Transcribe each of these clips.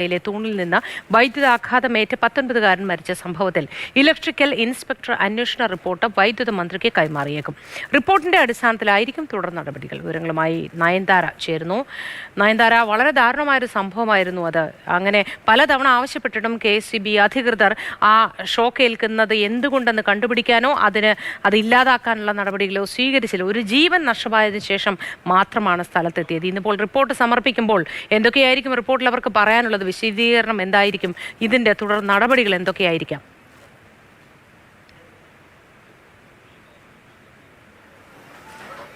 യിലെ തൂണിൽ നിന്ന് വൈദ്യുതാഘാതമേറ്റ് പത്തൊൻപതുകാരൻ മരിച്ച സംഭവത്തിൽ ഇലക്ട്രിക്കൽ ഇൻസ്പെക്ടർ അന്വേഷണ റിപ്പോർട്ട് വൈദ്യുത മന്ത്രിക്ക് കൈമാറിയേക്കും. റിപ്പോർട്ടിന്റെ അടിസ്ഥാനത്തിലായിരിക്കും തുടർ നടപടികൾ. വിവരങ്ങളുമായി നയൻതാര ചേരുന്നു. നയൻതാര വളരെ ദാരുണമായൊരു സംഭവമായിരുന്നു അത്. അങ്ങനെ പലതവണ ആവശ്യപ്പെട്ടിട്ടും കെ സി ബി അധികൃതർ ആ ഷോക്ക് ഏൽക്കുന്നത് എന്തുകൊണ്ടെന്ന് കണ്ടുപിടിക്കാനോ അതിന് അത് ഇല്ലാതാക്കാനുള്ള നടപടികളോ സ്വീകരിച്ചില്ല. ഒരു ജീവൻ നഷ്ടമായതിനു ശേഷം മാത്രമാണ് സ്ഥലത്തെത്തിയത്. ഇന്നിപ്പോൾ റിപ്പോർട്ട് സമർപ്പിക്കുമ്പോൾ എന്തൊക്കെയായിരിക്കും റിപ്പോർട്ടിൽ അവർക്ക് പറയാനുള്ളത് വിശദീകരണം എന്തായിരിക്കും? ഇതിന്റെ തുടർ നടപടികൾ എന്തൊക്കെയായിരിക്കാം?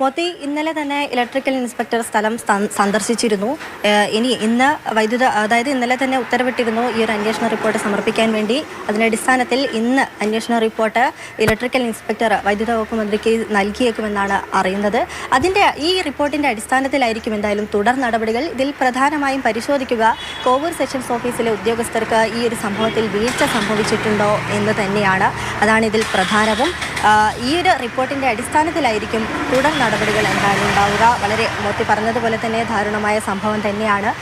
മോത്തി ഇന്നലെ തന്നെ ഇലക്ട്രിക്കൽ ഇൻസ്പെക്ടർ സ്ഥലം സന്ദർശിച്ചിരുന്നു. ഇനി ഇന്ന് വൈദ്യുത അതായത് ഇന്നലെ തന്നെ ഉത്തരവിട്ടിരുന്നു ഈ ഒരു അന്വേഷണ റിപ്പോർട്ട് സമർപ്പിക്കാൻ വേണ്ടി. അതിന്റെ അടിസ്ഥാനത്തിൽ ഇന്ന് അന്വേഷണ റിപ്പോർട്ട് ഇലക്ട്രിക്കൽ ഇൻസ്പെക്ടർ വൈദ്യുത വകുപ്പ് മന്ത്രിക്ക് നൽകിയേക്കുമെന്നാണ് അറിയുന്നത്. അതിന്റെ ഈ റിപ്പോർട്ടിന്റെ അടിസ്ഥാനത്തിലായിരിക്കും എന്തായാലും തുടർ നടപടികൾ. ഇതിൽ പ്രധാനമായും പരിശോധിക്കുക കോവൂർ സെഷൻസ് ഓഫീസിലെ ഉദ്യോഗസ്ഥർക്ക് ഈ ഒരു സംഭവത്തിൽ വീഴ്ച സംഭവിച്ചിട്ടുണ്ടോ എന്ന് തന്നെയാണ്. അതാണ് ഇതിൽ പ്രധാനവും. ഈ ഒരു റിപ്പോർട്ടിന്റെ അടിസ്ഥാനത്തിലായിരിക്കും തുടർ നടപടികൾ എന്തായാലും ഉണ്ടാവുക. വളരെ മോത്തി പറഞ്ഞതുപോലെ തന്നെ ദാരുണമായ സംഭവം തന്നെയാണ്.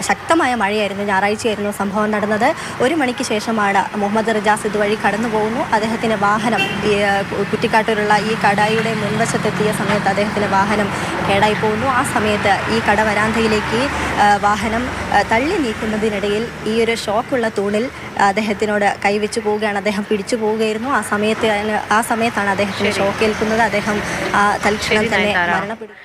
ശക്തമായ മഴയായിരുന്നു ഞായറാഴ്ചയായിരുന്നു സംഭവം നടന്നത്. ഒരു മണിക്ക് ശേഷമാണ് മുഹമ്മദ് റിജാസ് ഇതുവഴി കടന്നു പോകുന്നു. അദ്ദേഹത്തിന്റെ വാഹനം ഈ കുറ്റിക്കാട്ടിലുള്ള കുറ്റിക്കാട്ടൂരുള്ള ഈ കടായിയുടെ മുൻവശത്തെത്തിയ സമയത്ത് അദ്ദേഹത്തിന്റെ വാഹനം കേടായി പോകുന്നു. ആ സമയത്ത് ഈ കട വരാന്തയിലേക്ക് വാഹനം തള്ളി നീക്കുന്നതിനിടയിൽ ഈ ഒരു ഷോക്കുള്ള തൂണിൽ അദ്ദേഹത്തിനോട് കൈവച്ചു പോവുകയാണ്. അദ്ദേഹം പിടിച്ചു പോവുകയായിരുന്നു. ആ സമയത്ത് ആ സമയത്താണ് അദ്ദേഹത്തിന് ഷോക്ക് ഏൽക്കുന്നത് അദ്ദേഹം ആ, തൽക്ഷണം തന്നെ. മരണപ്പെടും